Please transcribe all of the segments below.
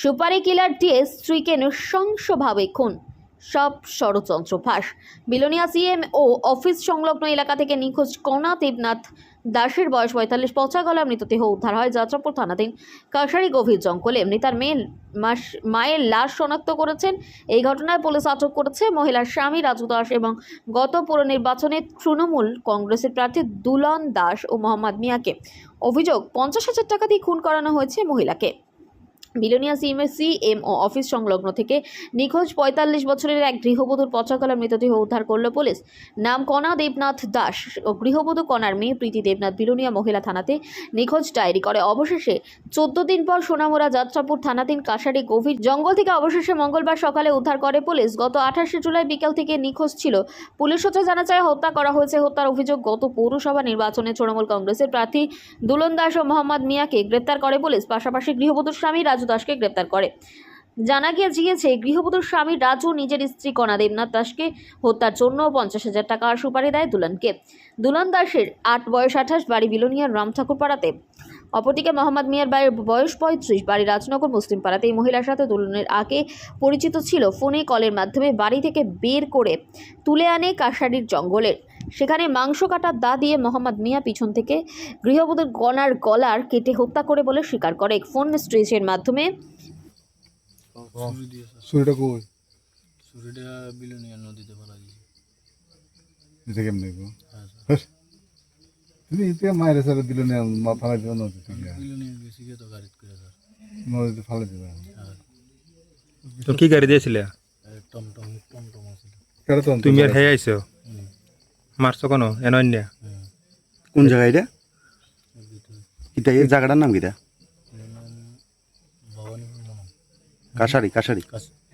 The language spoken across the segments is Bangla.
সুপারি কিলার দিয়ে স্ত্রীকে নৃশংসভাবে খুন। সব ষড়যন্ত্র ফাঁস। বিলোনিয়া সিএম ও অফিস সংলগ্ন এলাকা থেকে নিখোঁজ কণা দেবনাথ দাসের বয়স পঁয়তাল্লিশ, পচা গলা মৃতদেহ উদ্ধার হয় যাত্রাপুর থানাধীন কাশারি গভীর জঙ্গলে। মৃতার মেয়ে মাস, মায়ের লাশ শনাক্ত করেছেন। এই ঘটনায় পুলিশ আটক করেছে মহিলার স্বামী রাজু দাস এবং গত পুর নির্বাচনে তৃণমূল কংগ্রেসের প্রার্থী দুলন দাস ও মোহাম্মদ মিয়াকে। অভিযোগ, পঞ্চাশ হাজার টাকা দিয়ে খুন করানো হয়েছে মহিলাকে। Belonia CMS CM O office সংলগ্ন থেকে নিখোঁজ পঁয়তাল্লিশ বছরের এক গৃহবধূর পচাকলা মৃতদেহ উদ্ধার করল পুলিশ। নাম কণা দেবনাথ দাস ও গৃহবধূ কণার মেয়ে প্রীতি দেবনাথ বিলোনিয়া মহিলা থানাতে নিখোঁজ ডায়েরি করে। অবশেষে চোদ্দ দিন পর সোনামুড়া যাত্রাপুর থানাধীন কাশারি গভীর জঙ্গল থেকে অবশেষে মঙ্গলবার সকালে উদ্ধার করে পুলিশ। গত আঠাশে জুলাই বিকেল থেকে নিখোঁজ ছিল। পুলিশ সূত্রে জানা যায়, হত্যা করা হয়েছে হত্যার অভিযোগ গত পৌরসভা নির্বাচনে তৃণমূল কংগ্রেসের প্রার্থী দুলন দাস ও মোহাম্মদ মিয়াকে গ্রেপ্তার করে পুলিশ। পাশাপাশি গৃহবধূর স্বামী দাসকে গ্রেপ্তার করে। জানা গিয়ে গিয়েছে গৃহবধূর স্বামী রাজু নিজের স্ত্রী কণা দেবনাথ দাসকে হত্যার জন্য পঞ্চাশ হাজার টাকা সুপারি দেয় দুলানকে। দুলান দাসের আট বয়স আঠাশ, বাড়ি বিলোনিয়ার রাম ঠাকুরপাড়াতে অপরদিকে মোহাম্মদ মিয়ার বাড়ির বয়স পঁয়ত্রিশ। বাড়ি রাজনগর মুসলিম পাড়াতে এই মহিলার সাথে দুলনের আগে পরিচিত ছিল। ফোনে কলের মাধ্যমে বাড়ি থেকে বের করে তুলে আনে কাশারির জঙ্গলের সেখানে মাংস কাটার দা দিয়ে মোহাম্মদ মিয়া পিছন থেকে গৃহবধূর গলার গলার কেটে হত্যা করে বলে স্বীকার করে। ফোন স্ট্রেচের মাধ্যমে নদীতে ফেলা দিয়েছে এটা কেমনে গো হ্যাঁ স্যার হ্যাঁ। তুমি ইতে মায়ের সাথে দিল না ফালাই দিও নদী থেকে বেশি তো গাড়িতে করে স্যার নদীতে দিবে। হ্যাঁ তো কি গাড়ি দিয়েছিলে টমটম টমটম আছিল। তুমি আর হেই আইছো? মারছো কেন? এন অন্য হুম কোন জায়গা এটা এটা এই জায়গাটার নাম কিটা হয়।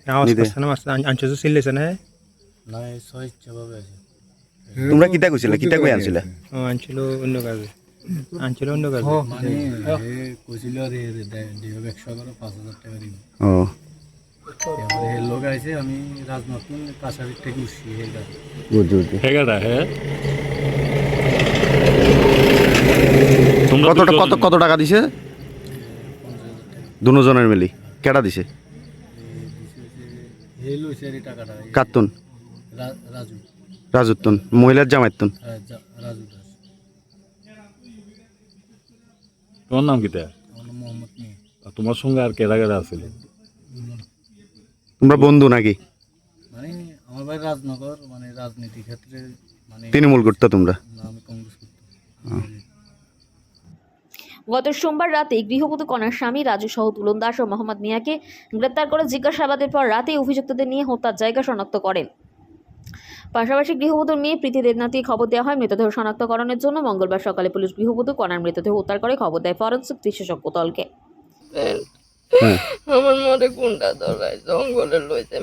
না মারছে আনছো তো চিল্লেছে না? না এই আছে। তোমরা কিতা কইছিলে কিতা কই আনছিলে? ও আনছিল অন্য কাজে। আনছিল অন্য কাজে। মানে কইছিল রে রে দেহ ব্যবসা করে পাঁচ হাজার টাকা দিন ও এবারে এর লোক আইছে আমি রাজনতুন কাছারির থেকে উঠছি বুঝছি হেগাটা হ্যাঁ কত কত কত টাকা দিছে? দুজনের মিলি। কেডা দিছে? এই লইছে টাকাটা। কাতুন রাজু রাজুত্তন মহিলার জামাইতুন হ্যাঁ তোমার নাম কিটা তোমার সঙ্গে আর কেডা কেডা আছিল? তোমরা বন্ধু নাকি? মানে আমার বাড়ি রাজনগর মানে রাজনীতি ক্ষেত্রে মানে তৃণমূল করতো তোমরা? আমি কংগ্রেস গত সোমবার রাতে গৃহবধূ কণার স্বামী রাজু সহ তুলন দাস ও মোহাম্মদ মিয়াকে গ্রেপ্তার করে জিজ্ঞাসাবাদের পর রাতে অভিযুক্তদের নিয়ে হত্যার জায়গা শনাক্ত করেন। পাশাপাশি গৃহবধূর মেয়ে প্রীতি দেবনাথকে খবর দেওয়া হয় মৃতদেহ শনাক্তকরণের জন্য। মঙ্গলবার সকালে পুলিশ গৃহবধূ কণার মৃতদেহ উদ্ধার করে খবর দেয় ফরেন্সিক বিশেষজ্ঞ দলকে। হ্যাঁ। আমার মনে গুন্ডা ধরায় জঙ্গলে লইছে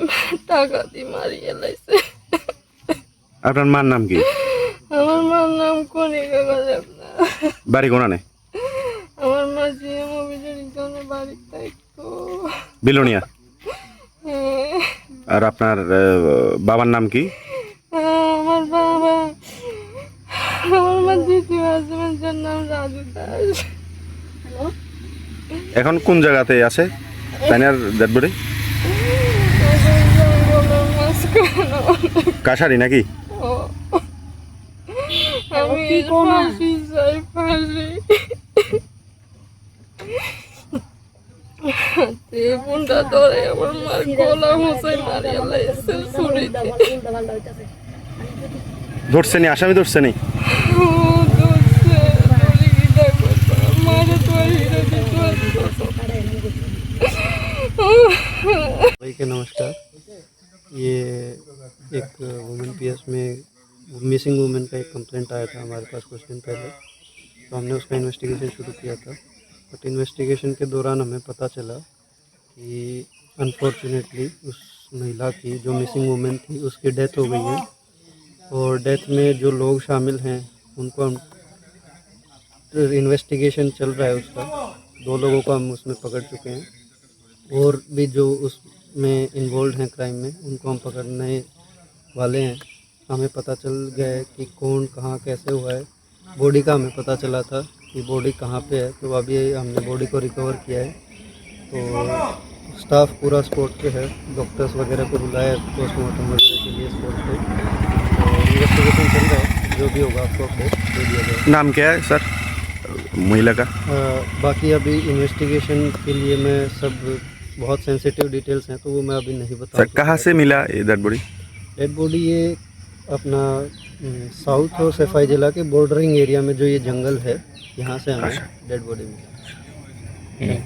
টাকা দিয়ে মারিয়ে লাইছে। আপনার মার নাম কি? আমার মার নাম কনিকা গজবনা বাড়ি কোনানে আমার মা জিএম অফিসের জন্য বাড়ি থাকতো বিলোনিয়া। আর আপনার বাবার নাম কি আমার বাবা আমার মা দ্বিতীয় হাজবেন্ডের নাম রাজু দাস এখন কোন জায়গাতে আছে? তাইনার ডেড বডি জঙ্গলের নাকি? আমি ফাঁসি চাই ফাঁসি গুন্ডা ধরে আমার মার গলা মশাই মারিয়া লাইছে ছুরি ধরছে নি আসামি ধরছে নি? भाई के नमस्कार। ये एक वुमेन पीएस में मिसिंग वुमेन का एक कंप्लेंट आया था हमारे पास कुछ दिन पहले। तो हमने उसका इन्वेस्टिगेशन शुरू किया था। बट इन्वेस्टिगेशन के दौरान हमें पता चला कि अनफॉर्चुनेटली उस महिला की जो मिसिंग वुमेन थी, उसकी डेथ हो गई है। और डेथ में जो लोग शामिल हैं, उनको हम तो इन्वेस्टिगेशन चल रहा है उसका। दो लोगों को हम उसमें पकड़ चुके हैं। और भी जो उसमें इन्वॉल्व हैं क्राइम में उनको हम पकड़ने वाले हैं। हमें पता चल गया है कि कौन कहाँ कैसे हुआ है। बॉडी का हमें पता चला था कि बॉडी कहाँ पे है। तो अभी हमने बॉडी को रिकवर किया है। तो स्टाफ पूरा स्पोर्ट पे है। डॉक्टर्स वगैरह को बुलाया है पोस्टमार्टम वगैरह के लिए स्पोर्ट पे। तो इन्वेस्टिगेशन चल रहा है। जो भी होगा आपको अपडेट दे दिया जाएगा। नाम क्या है सर? महिला का? अ, बाकी अभी इन्वेस्टिगेशन के लिए मैं सब बहुत सेंसिटिव डिटेल्स हैं तो वो मैं अभी नहीं बता सर कहाँ से मिला ये डेड बॉडी डेड बॉडी ये अपना हम्म, साउथ और सफ़ाई जिला के बॉर्डरिंग एरिया में जो ये जंगल है यहाँ से हमें डेड बॉडी मिली।